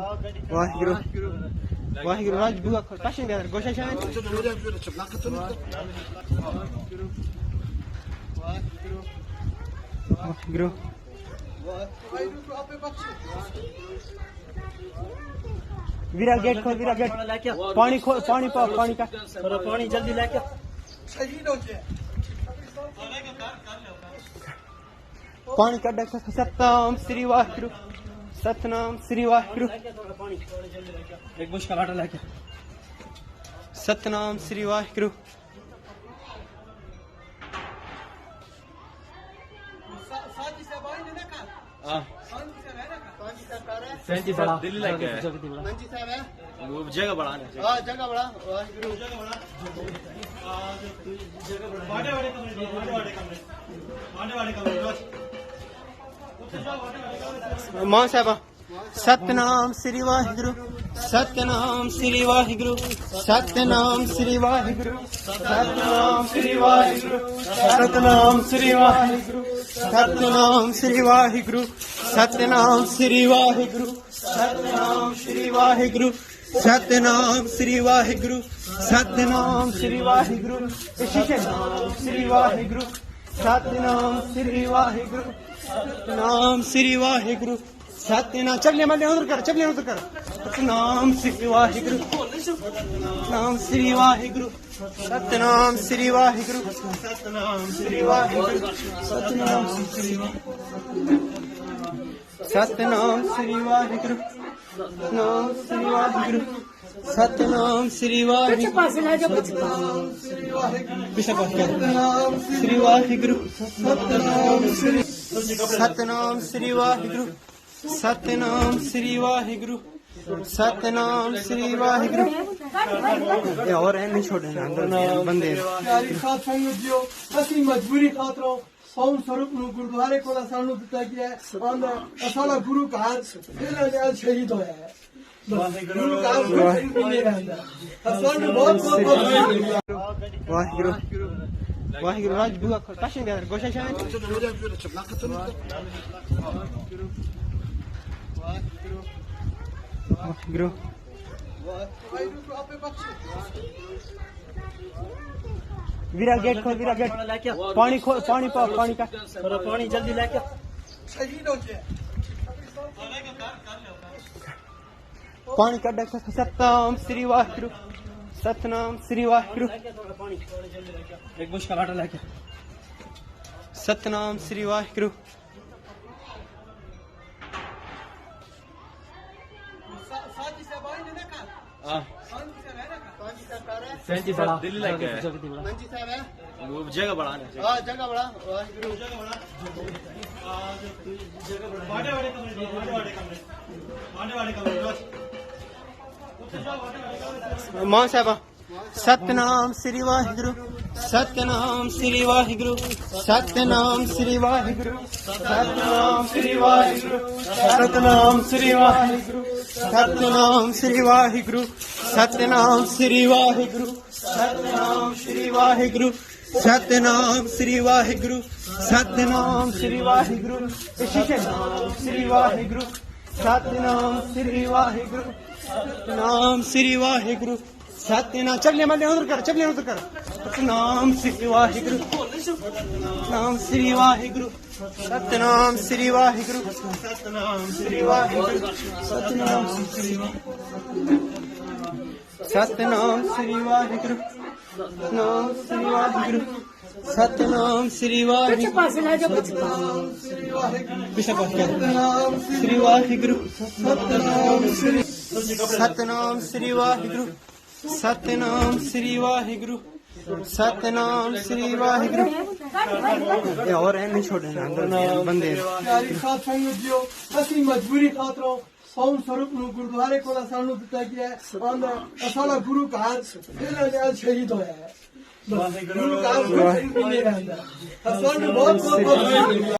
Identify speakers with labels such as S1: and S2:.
S1: واحد ویرا گیٹ کھول ویرا گیٹ پانی کھول پانی
S2: پاؤ
S1: پانی کا پانی جلدی لے کے
S2: پانی کا ڈاکٹر سپتم
S1: سری واحد ਸਤਨਾਮ ਸ੍ਰੀ ਵਾਹਿਗੁਰੂ
S2: ਇੱਕ ਬੁਸ਼ਕਾ ਵਾਟਾ ਲੈ ਕੇ
S1: ਸਤਨਾਮ ਸ੍ਰੀ ਵਾਹਿਗੁਰੂ
S2: سینچی بڑا دلی
S1: لگ گیا جگہ
S2: بڑا ہاں، جگہ بڑا
S1: جگہ بڑا جگہ بڑا ਮਾਂ ਸਾਹਿਬਾ ਸਤਨਾਮ ਸ੍ਰੀ ਵਾਹਿਗੁਰੂ ਸਤਨਾਮ ਸ੍ਰੀ ਵਾਹਿਗੁਰੂ ਸਤਨਾਮ ਸ੍ਰੀ ਵਾਹਿਗੁਰੂ ਸਤਨਾਮ ਸ੍ਰੀ ਵਾਹਿਗੁਰੂ ਸਤਨਾਮ ਸ੍ਰੀ ਵਾਹਿਗੁਰੂ ਸਤਨਾਮ ਸ੍ਰੀ ਵਾਹਿਗੁਰੂ ਸਤਨਾਮ ਸ੍ਰੀ ਵਾਹਿਗੁਰੂ ਸਤਨਾਮ ਸ੍ਰੀ ਵਾਹਿਗੁਰੂ ਸਤਨਾਮ ਸ੍ਰੀ ਵਾਹਿਗੁਰੂ ਸਤਨਾਮ ਸ੍ਰੀ ਵਾਹਿਗੁਰੂ ਸਤਨਾਮ ਸ੍ਰੀ ਵਾਹਿਗੁਰੂ ਸਤਨਾਮ ਸ੍ਰੀ ਵਾਹਿਗੁਰੂ, ਸਤਨਾਮ ਸ੍ਰੀ ਵਾਹਿਗੁਰੂ। ਸਤਨਾਮ ਚੱਲੇ ਮੱਲੇ ਉਧਰ ਕਰ ਚੱਲੇ ਉਧਰ ਕਰ ਸਤਨਾਮ ਸ੍ਰੀ ਵਾਹਿਗੁਰੂ, ਸਤਨਾਮ ਸ੍ਰੀ ਵਾਹਿਗੁਰੂ, ਸਤਨਾਮ ਸ੍ਰੀ ਵਾਹਿਗੁਰੂ, ਸਤਨਾਮ ਸ੍ਰੀ ਵਾਹਿਗੁਰੂ, ਸਤਨਾਮ ਸ੍ਰੀ ਵਾਹਿਗੁਰੂ, ਸਤਨਾਮ ਸ੍ਰੀ ਵਾਹਿਗੁਰੂ, ਸਤਨਾਮ ਸ੍ਰੀ ਵਾਹਿਗੁਰੂ। ਸਤਨਾਮ ਸ੍ਰੀ ਵਾਹਿਗੁਰੂ।
S3: ਪਾਸੇ ਲੈ ਜਾ ਕੁਛ
S1: ਪਿਛਾ ਪਾਸ ਸਤਨਾਮ ਸ੍ਰੀ ਵਾਹਿਗੁਰੂ। ਸਤਨਾਮ ਸ੍ਰੀ ਸਤਨਾਮ ਸ੍ਰੀ ਵਾਹਿਗੁਰੂ। ਸਤਨਾਮ ਸ੍ਰੀ ਵਾਹਿਗੁਰੂ। ਸਤਨਾਮ ਸ੍ਰੀ ਵਾਹਿਗੁਰੂ। ਇਹ ਹੋਰ ਹੈ ਨਹੀਂ ਛੋੜੇ ਨਾ ਅੰਦਰ ਬੰਦੇ।
S4: ਪਿਆਰੀ ਸਾਧ ਸੰਗਤ ਜੀਓ। ਅਸੀਂ ਮਜਬੂਰੀ ਖਾਤਰੋਂ ਸੌਣ ਸਰੂਪ ਨੂੰ ਗੁਰਦੁਆਰੇ ਕੋਲ ਸਾਨੂੰ ਦਿੱਤਾ ਗਿਆ ਹੈ। ਅਸਾਲਾ ਗੁਰੂ ਘਰ ਇਹਨਾਂ ਨਾਲ ਸ਼ਹੀਦ ਹੋਇਆ ਹੈ।
S2: واحد
S1: واحد راج بوا
S4: کاشن دیار ویرا گیٹ کھول ویرا
S2: گیٹ
S4: پانی کھول پانی پاؤ پانی کا پانی جلدی
S2: لے کے صحیح پانی
S1: ست نام واحر
S2: ست نام شری واحر
S1: ست نام شری واحر ਮਾਂ ਸਾਹਿਬਾ ਸਤਨਾਮ ਸ੍ਰੀ ਵਾਹਿਗੁਰੂ ਸਤਨਾਮ ਸ੍ਰੀ ਵਾਹਿਗੁਰੂ ਸਤਨਾਮ ਸ੍ਰੀ ਵਾਹਿਗੁਰੂ ਸਤਨਾਮ ਸ੍ਰੀ ਵਾਹਿਗੁਰੂ ਸਤਨਾਮ ਸ੍ਰੀ ਵਾਹਿਗੁਰੂ ਸਤਨਾਮ ਸ੍ਰੀ ਵਾਹਿਗੁਰੂ ਸਤਨਾਮ ਸ੍ਰੀ ਵਾਹਿਗੁਰੂ ਸਤਨਾਮ ਸ੍ਰੀ ਵਾਹਿਗੁਰੂ ਸਤਨਾਮ ਸ੍ਰੀ ਵਾਹਿਗੁਰੂ ਸਤਨਾਮ ਸ੍ਰੀ ਵਾਹਿਗੁਰੂ ਸਤਨਾਮ ਸ੍ਰੀ ਵਾਹਿਗੁਰੂ ਸਤਨਾਮ ਸ੍ਰੀ ਵਾਹਿਗੁਰੂ, ਸਤਨਾਮ ਸ੍ਰੀ ਵਾਹਿਗੁਰੂ। ਸਤਨਾਮ ਚੱਲੇ ਮੱਲੇ ਉਧਰ ਕਰ ਚੱਲੇ ਉਧਰ ਕਰ ਸਤਨਾਮ ਸ੍ਰੀ ਵਾਹਿਗੁਰੂ, ਸਤਨਾਮ ਸ੍ਰੀ ਵਾਹਿਗੁਰੂ, ਸਤਨਾਮ ਸ੍ਰੀ ਵਾਹਿਗੁਰੂ, ਸਤਨਾਮ ਸ੍ਰੀ ਵਾਹਿਗੁਰੂ, ਸਤਨਾਮ ਸ੍ਰੀ ਵਾਹਿਗੁਰੂ, ਸਤਨਾਮ ਸ੍ਰੀ ਵਾਹਿਗੁਰੂ, ਸਤਨਾਮ ਸ੍ਰੀ ਵਾਹਿਗੁਰੂ। ਸਤਨਾਮ ਸ੍ਰੀ ਵਾਹਿਗੁਰੂ।
S3: ਪਾਸੇ ਲੈ ਜਾ
S1: ਪਿਛਾ ਪਾਸ ਕਰ ਸ੍ਰੀ ਵਾਹਿਗੁਰੂ। ਸਤਨਾਮ ਸ੍ਰੀ ਸਤਨਾਮ ਸ੍ਰੀ ਵਾਹਿਗੁਰੂ। ਸਤਨਾਮ ਸ੍ਰੀ ਵਾਹਿਗੁਰੂ। ਸਤਨਾਮ ਸ੍ਰੀ ਵਾਹਿਗੁਰੂ। ਇਹ ਹੋਰ ਹੈ ਨਹੀਂ ਛੋੜੇ ਨਾ ਅੰਦਰ ਬੰਦੇ।
S4: ਪਿਆਰੀ ਸਾਧ ਸੰਗਤ ਜੀਓ ਅਸੀਂ ਮਜਬੂਰੀ ਖਾਤਰੋਂ ਸੌਣ ਸਰੂਪ ਨੂੰ ਗੁਰਦੁਆਰੇ ਕੋਲ ਸਾਨੂੰ ਦਿੱਤਾ ਗਿਆ ਹੈ। ਅਸਾਲਾ ਗੁਰੂ ਘਰ ਇਹਨਾਂ ਨਾਲ ਸ਼ਹੀਦ ਹੋਇਆ ਹੈ। ਵਾਹਿਗੁਰੂ ਕਾਲ ਗੁਰੂ ਨੇ ਰਹਿੰਦਾ। ਹਸਨ ਬਹੁਤ ਬਹੁਤ